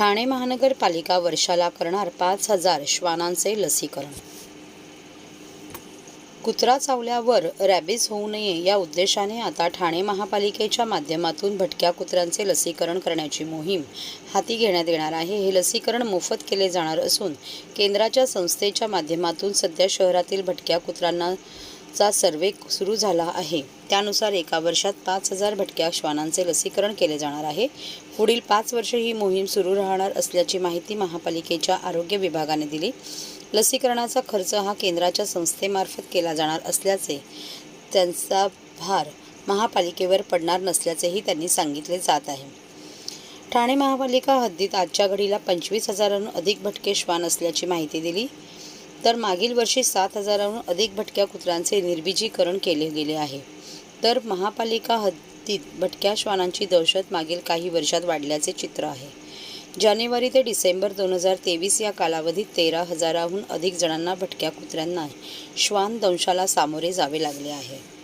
ठाणे महानगरपालिका वर्षाला करणार पाच हजार श्वानांचे लसीकरण. कुत्रा चावल्यावर रॅबीज होऊ नये या उद्देशाने आता ठाणे महापालिकेच्या माध्यमातून भटक्या कुत्र्यांचे लसीकरण करण्याची मोहीम हाती घेण्यात येणार आहे. हे लसीकरण मोफत केले जाणार असून केंद्राच्या संस्थेच्या माध्यमातून सध्या शहरातील भटक्या कुत्र्यांना चा सर्वे सुरू झाला आहे. त्यानुसार एका वर्षात पाच हजार भटक्या श्वानांचे लसीकरण केले जाणार आहे. पुढील पाच वर्षे ही मोहीम सुरू राहणार असल्याची माहिती महापालिकेच्या आरोग्य विभागाने दिली. लसीकरणाचा खर्च हा केंद्राच्या संस्थेमार्फत केला जाणार असल्याचे त्यांचा भार महापालिकेवर पडणार नसल्याचेही त्यांनी सांगितले जात आहे. ठाणे महापालिका हद्दीत आजच्या घडीला पंचवीस हजारांहून अधिक भटके श्वान असल्याची माहिती दिली. तर मागील वर्षी सात हजाराहून अधिक भटक्या कुत्र्यांचे निर्बिजीकरण केले गेले आहे. तर महापालिका हद्दीत भटक्या श्वानांची दहशत मागील काही वर्षात वाढल्याचे चित्र आहे. जानेवारी ते डिसेंबर दोन हजार तेवीस या कालावधीत तेरा हजाराहून अधिक जणांना भटक्या कुत्र्यांना श्वान दंशाला सामोरे जावे लागले आहे.